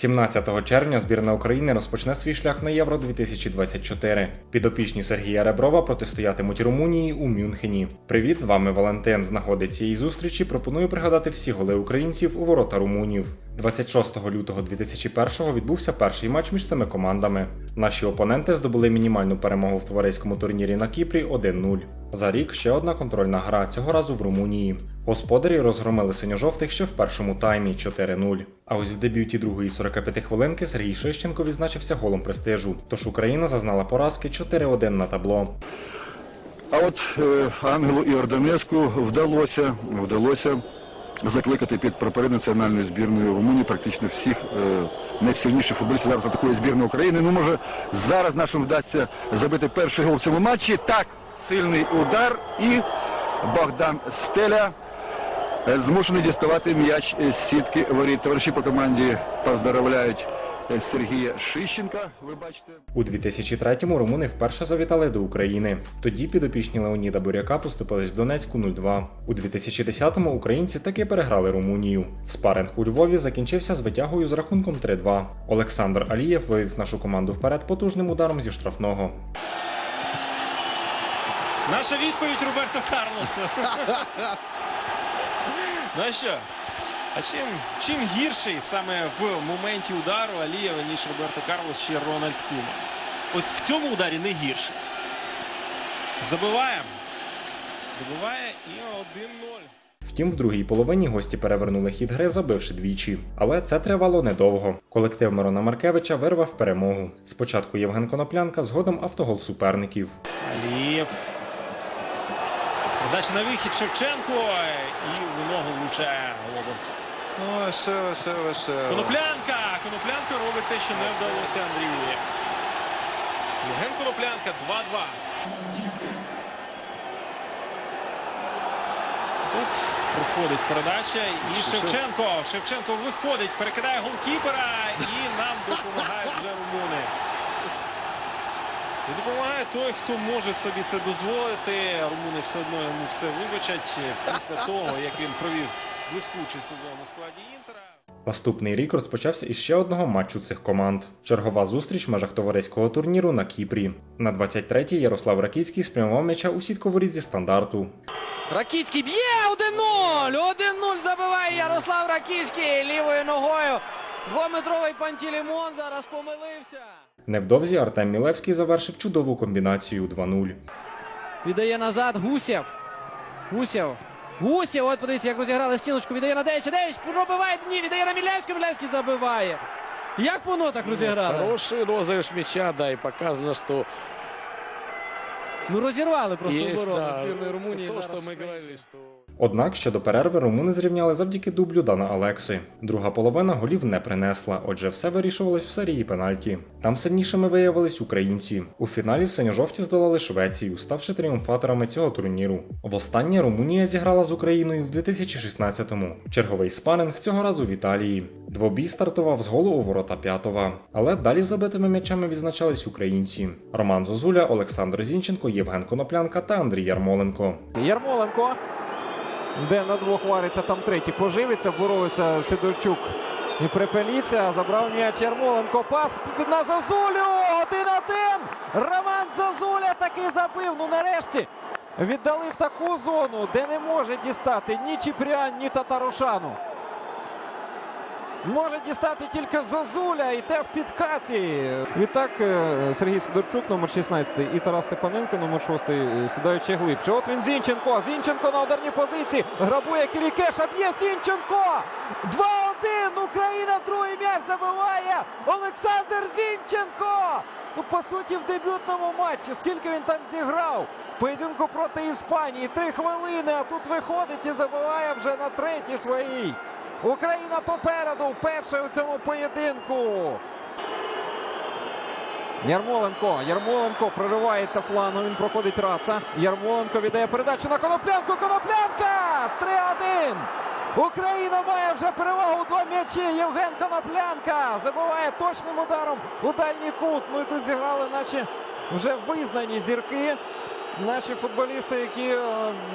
17 червня збірна України розпочне свій шлях на Євро 2024. Підопічні Сергія Реброва протистоятимуть Румунії у Мюнхені. Привіт, з вами Валентин. З нагоди цієї зустрічі пропоную пригадати всі голи українців у ворота румунів. 26 лютого 2001 відбувся перший матч між цими командами. Наші опоненти здобули мінімальну перемогу в товариському турнірі на Кіпрі 1-0. За рік ще одна контрольна гра, цього разу в Румунії. Господарі розгромили синьо-жовтих ще в першому таймі 4-0. А ось в дебюті другої 45 хвилинки Сергій Шищенко відзначився голом престижу. Тож Україна зазнала поразки 4-1 на табло. А от е, Ангелу і Ордонецьку вдалося, вдалося закликати під прапори національної збірної Румунії практично всіх е, найсильніших футболістів зараз атакує збірна України. Ну, може, зараз нашим вдасться забити перший гол в цьому матчі. Так, сильний удар і Богдан Стеля змушений діставати м'яч з сітки воріт. Товариші по команді поздоровляють е, Сергія Шищенка. Ви бачите. У 2003-му румуни вперше завітали до України. Тоді підопічні Леоніда Буряка поступились в Донецьку 0-2. У 2010-му українці таки переграли Румунію. Спаринг у Львові закінчився з витягою з рахунком 3-2. Олександр Алієв вивів нашу команду вперед потужним ударом зі штрафного. Наша відповідь Роберто Карлосу. ну а що? А чим, чим гірший саме в моменті удару Алієва, ніж Роберто Карлос чи Рональд Куман? Ось в цьому ударі не гірше. Забиваємо. Забиває і 1-0. Втім, в другій половині гості перевернули хід гри, забивши двічі. Але це тривало недовго. Колектив Мирона Маркевича вирвав перемогу. Спочатку Євген Коноплянка, згодом автогол суперників. Алієв. Передача на вихід Шевченко. І в ногу влучає Лобовцю. Ну, весело, весело, весело. Коноплянка! Коноплянка робить те, що не вдалося Андрію. Євген Коноплянка 2-2. Тут проходить передача і Шевченко. Шевченко виходить, перекидає голкіпера і нам допомагають вже румуни. І той, хто може собі це дозволити. Румуни все одно йому все вибачать після того, як він провів блискучий сезон у складі Інтера. Наступний рік розпочався із ще одного матчу цих команд. Чергова зустріч в межах товариського турніру на Кіпрі. На 23-й Ярослав Ракіцький спрямував м'яча у сітку воріт зі стандарту. Ракіцький б'є 1-0! 1-0 забиває Ярослав Ракіцький лівою ногою. Двометровий Пантелеймон зараз помилився. Невдовзі Артем Мілевський завершив чудову комбінацію 2-0. Віддає назад Гусєв. Гусєв. Гусєв, от подивіться, як розіграли стіночку. Віддає на Девича. Девич пробиває. Ні, віддає на Мілявського. Мілявський забиває. Як по нотах розіграли? Хороший розыгрыш мяча, да, и показано, что Ну розірвали просто есть, оборону да, збірної Румунії. то, зараз что мы говорили, что Однак ще до перерви румуни зрівняли завдяки дублю Дана Алекси. Друга половина голів не принесла, отже, все вирішувалось в серії пенальті. Там сильнішими виявились українці. У фіналі синьо-жовті здолали Швецію, ставши тріумфаторами цього турніру. Востаннє Румунія зіграла з Україною в 2016-му. Черговий спаринг цього разу в Італії. Двобій стартував з голу у ворота п'ятого. Але далі забитими м'ячами відзначались українці: Роман Зозуля, Олександр Зінченко, Євген Коноплянка та Андрій Ярмоленко. Ярмоленко. Де на двох вариться, там третій поживиться. Боролися Сидорчук і Припеліця. Забрав м'яч Ярмоленко. Пас на Зазулю. 1-1. Роман Зазуля таки забив. Ну нарешті віддали в таку зону, де не може дістати ні Чіпрян, ні Татарушану. Може дістати тільки Зозуля те в підкаті. Відтак е, Сергій Сидорчук, номер 16, і Тарас Степаненко, номер 6, е, сідаючи глибше. От він Зінченко. Зінченко на ударній позиції. Грабує Кірікеша. Б'є Зінченко. 2-1. Україна другий м'яч забиває. Олександр Зінченко. Ну, по суті, в дебютному матчі. Скільки він там зіграв? Поєдинку проти Іспанії. Три хвилини. А тут виходить і забиває вже на третій своїй. Україна попереду вперше у цьому поєдинку. Ярмоленко. Ярмоленко проривається флангом. Він проходить раца. Ярмоленко віддає передачу на Коноплянку. Коноплянка! 3-1. Україна має вже перевагу два м'ячі. Євген Коноплянка забиває точним ударом у дальній кут. Ну і тут зіграли наші вже визнані зірки. Наші футболісти, які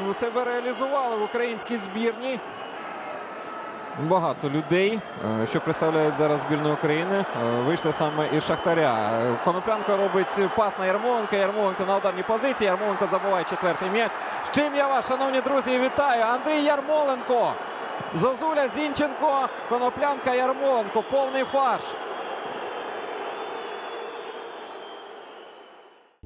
е, себе реалізували в українській збірній. Багато людей, е, що представляють зараз збірну України, е, вийшли саме із Шахтаря. Коноплянко робить пас на Ярмоленка. Ярмоленко на ударній позиції. Ярмоленко забуває четвертий м'яч. З чим я вас, шановні друзі, вітаю! Андрій Ярмоленко! Зозуля Зінченко, Коноплянка Ярмоленко. Повний фарш.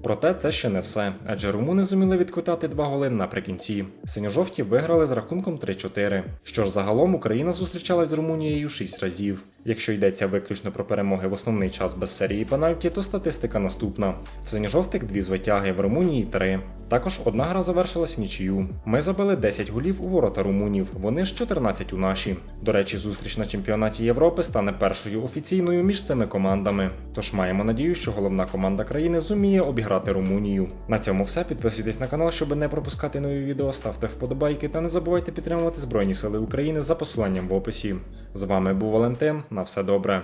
Проте це ще не все, адже румуни зуміли відквитати два голи наприкінці. Синьо-жовті виграли з рахунком 3-4. Що ж загалом Україна зустрічалась з Румунією 6 разів. Якщо йдеться виключно про перемоги в основний час без серії пенальті, то статистика наступна: в синьо-жовтих дві звитяги, в Румунії три. Також одна гра завершилась в нічию. Ми забили 10 голів у ворота румунів, вони ж 14 у наші. До речі, зустріч на чемпіонаті Європи стане першою офіційною між цими командами. Тож маємо надію, що головна команда країни зуміє обіграти Румунію. На цьому все. Підписуйтесь на канал, щоб не пропускати нові відео, ставте вподобайки та не забувайте підтримувати Збройні Сили України за посиланням в описі. З вами був Валентин. На все добре.